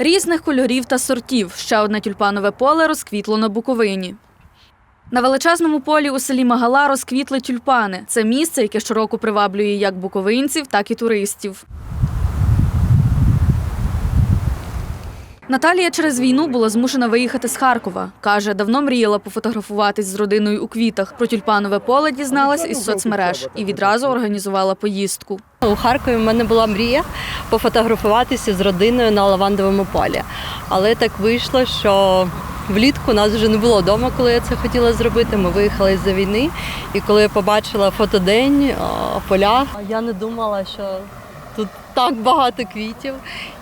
Різних кольорів та сортів. Ще одне тюльпанове поле розквітло на Буковині. На величезному полі у селі Магала розквітли тюльпани. Це місце, яке щороку приваблює як буковинців, так і туристів. Наталія через війну була змушена виїхати з Харкова. Каже, давно мріяла пофотографуватись з родиною у квітах. Про тюльпанове поле дізналась із соцмереж і відразу організувала поїздку. У Харкові в мене була мрія пофотографуватися з родиною на лавандовому полі. Але так вийшло, що влітку нас вже не було вдома, коли я це хотіла зробити. Ми виїхали з-за війни. І коли я побачила фотодень, поля, я не думала, що тут так багато квітів,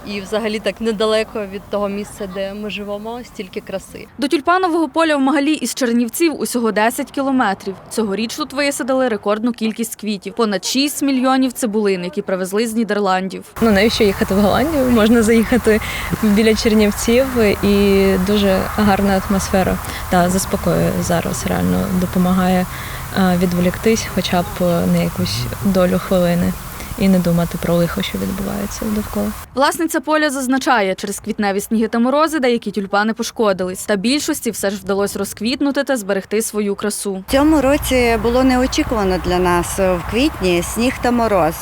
і взагалі так недалеко від того місця, де ми живемо, стільки краси. До тюльпанового поля в Магалі із Чернівців усього 10 кілометрів. Цьогоріч тут висадили рекордну кількість квітів – понад 6 мільйонів цибулин, які привезли з Нідерландів. Ну навіщо їхати в Голландію? Можна заїхати біля Чернівців і дуже гарна атмосфера. Та заспокоює зараз, реально допомагає е, відволіктись, хоча б на якусь долю хвилини, і не думати про лихо, що відбувається довкола. Власниця поля зазначає, через квітневі сніги та морози деякі тюльпани пошкодились. Та більшості все ж вдалося розквітнути та зберегти свою красу. В цьому році було неочікувано для нас в квітні сніг та мороз.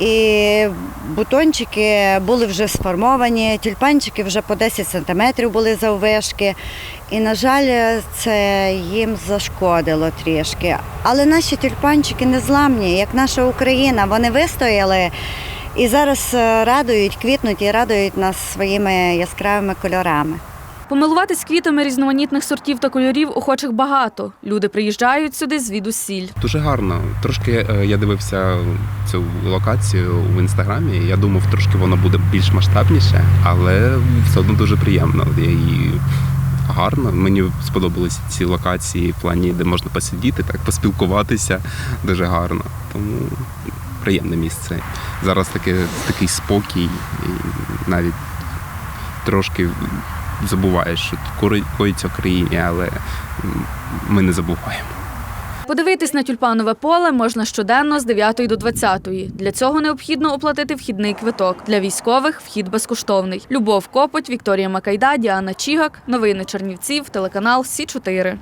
І бутончики були вже сформовані, тюльпанчики вже по 10 сантиметрів були заввишки. І, на жаль, це їм зашкодило трішки. Але наші тюльпанчики не зламні, як наша Україна. Вони вистояли і зараз е, радують, квітнуть і радують нас своїми яскравими кольорами. Помилуватись квітами різноманітних сортів та кольорів охочих багато. Люди приїжджають сюди звідусіль. Дуже гарно. Трошки е, я дивився цю локацію в інстаграмі. Я думав, трошки воно буде більш масштабніше, але все одно дуже приємно. І гарно. Мені сподобалися ці локації в плані, де можна посидіти, так поспілкуватися. Дуже гарно. Тому приємне місце. Зараз таке, такий спокій, і навіть трошки забуваєш, що коїться в країні, але ми не забуваємо. Подивитись на тюльпанове поле можна щоденно з 9 до 20. Для цього необхідно оплатити вхідний квиток. Для військових вхід безкоштовний. Любов Копоть, Вікторія Макайда, Діана Чігак. Новини Чернівців, телеканал Сі 4